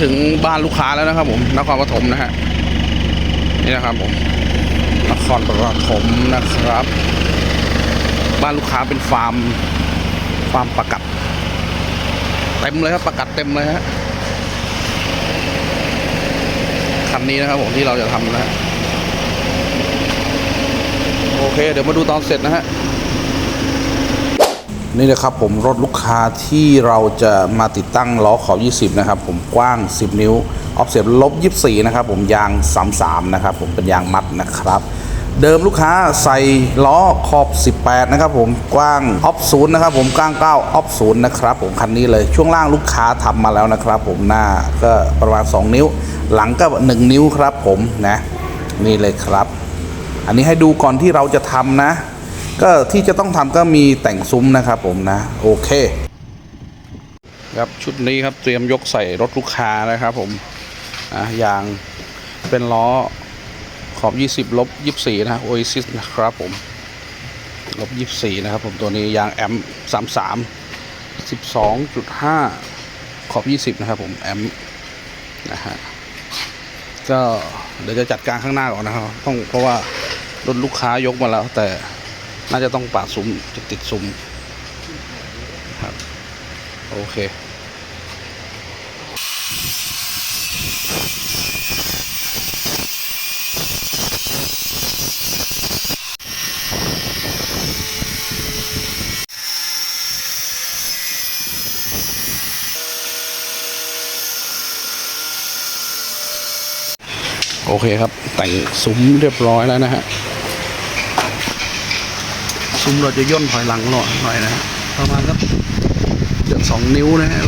ถึงบ้านลูกค้าแล้วนะครับ ผมนครปฐมนะฮะนี่นะครับผมนครปฐมนะครับ บ้านลูกค้าเป็นฟาร์มฟาร์มประกัดเต็มเลยครับประกัดเต็มเลยฮะคันนี้นะครับผมที่เราจะทำนะฮะโอเค เดี๋ยวมาดูตอนเสร็จนะฮะ นี่นะครับผมรถลูกค้าที่เราจะมาติดตั้งล้อขอบ 20 นะครับ ผมกว้าง 10 นิ้ว ออฟเซ็ตลบ 24 นะครับ ผมยาง 33 นะครับ ผมเป็นยางมัดนะครับ เดิมลูกค้าใส่ล้อขอบ 18 นะครับ ผมกว้างออฟ0นย์นะครับ ผมกว้าง 9 ออฟ0นย์นะครับ ผมคันนี้เลยช่วงล่างลูกค้าทำมาแล้วนะครับ ผมหน้าก็ประมาณ 2 นิ้ว หลังก็ 1 นิ้วครับ ผมนะ นี่เลยครับ อันนี้ให้ดูก่อนที่เราจะทำนะ ก็ที่จะต้องทำก็มีแต่งซุ้มนะครับผมนะ โอเค ครับชุดนี้ครับเตรียมยกใส่รถลูกค้านะครับผมอะยางเป็นล้อขอบ 20ลบ24 นะโอซิสนะครับผมลบ24 นะครับผมตัวนี้ยางแอม33 12.5 ขอบ 20 นะครับผมแอมนะฮะก็เดี๋ยวจะจัดการข้างหน้าก่อนนะครับ ต้องเพราะว่ารถลูกค้ายกมาแล้วแต่ น่าจะต้องปาดซุ้มจะติดซุ้มครับ โอเคโอเคครับ แต่งซุ้มเรียบร้อยแล้วนะฮะ ซุ้มเราจะย่นถอยหลังหน่อยหน่อยนะฮะประมาณสักเกือบสองนิ้วนะฮะ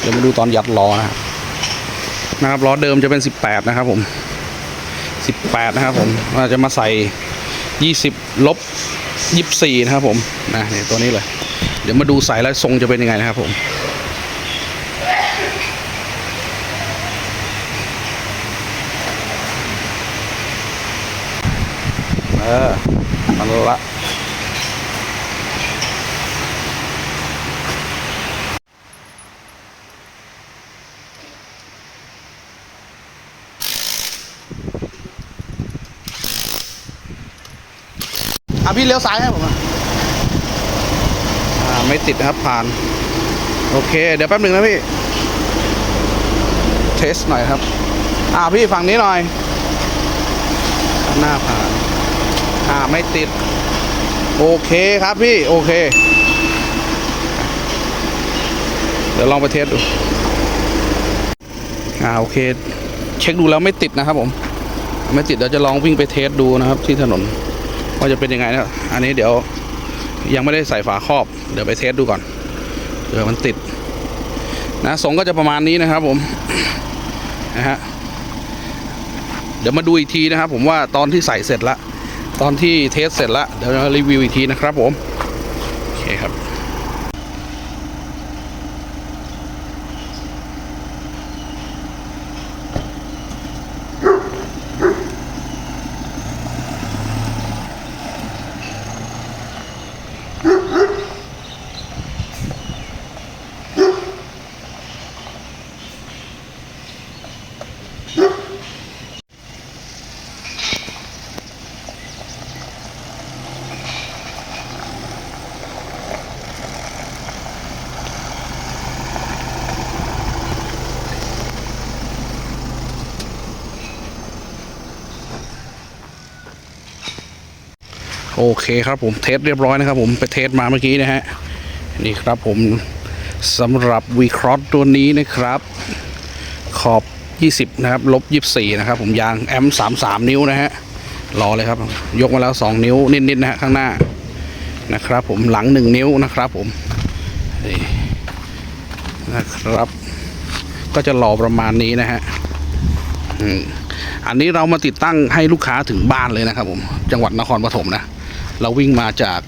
เดี๋ยวมาดูตอนยัดล้อนะฮะนะครับล้อเดิมจะเป็น 18 นะครับผม 18 นะครับผมเราจะมาใส่ 20 ลบ 24 นะครับผมนะเนี่ยตัวนี้เลย เดี๋ยวมาดูใส่แล้วทรงจะเป็นยังไงนะครับผม เออมันละอะพี่เลี้ยวซ้ายให้ผมอะอ่าไม่ติดนะครับผ่าน โอเค เดี๋ยวแป๊บหนึ่งนะพี่ เทสหน่อยครับ อ่าพี่ฝั่งนี้หน่อย หน้าผ่าน อ่าไม่ติด โอเคครับพี่ โอเค เดี๋ยวลองไปเทสดู อ่าโอเค เช็คดูแล้วไม่ติดนะครับผม ไม่ติดเดี๋ยวจะลองวิ่งไปเทสดูนะครับ ที่ถนนว่าจะเป็นยังไงนะอันนี้เดี๋ยวยังไม่ได้ใส่ฝาครอบ เดี๋ยวไปเทสดูก่อนเผื่อมันติด นะทรงก็จะประมาณนี้นะครับผมนะฮะเดี๋ยวมาดูอีกทีนะครับ ผมว่าตอนที่ใส่เสร็จละ ตอนที่เทสเสร็จละเดี๋ยวเรารีวิวอีกทีนะครับผม โอเคครับ โอเคครับผมเทสเรียบร้อยนะครับผมไปเทสมาเมื่อกี้นะฮะนี่ครับผมสำหรับวีครอสตัวนี้นะครับ ขอบ 20 นะครับลบ 24 นะครับผมยางแอม 33 นิ้วนะฮะรอเลยครับ ยกมาแล้ว 2 นิ้วนิดๆนะฮะข้างหน้านะครับผมหลัง 1 นิ้วนะครับผมนี่นะครับ ก็จะรอประมาณนี้นะฮะอันนี้เรามาติดตั้งให้ลูกค้าถึงบ้านเลยนะครับผมจังหวัดนครปฐมนะ เราวิ่งมาจาก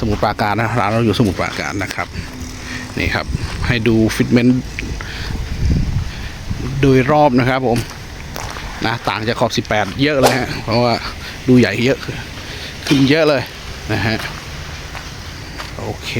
สมุทรปราการนะร้านเราอยู่สมุทรปราการนะครับนี่ครับ ให้ดูฟิตเมนต์โดยรอบนะครับผมนะต่างจากขอบ 18 เยอะเลยฮะเพราะว่าดูใหญ่เยอะ ขึ้นเยอะเลยนะฮะโอเค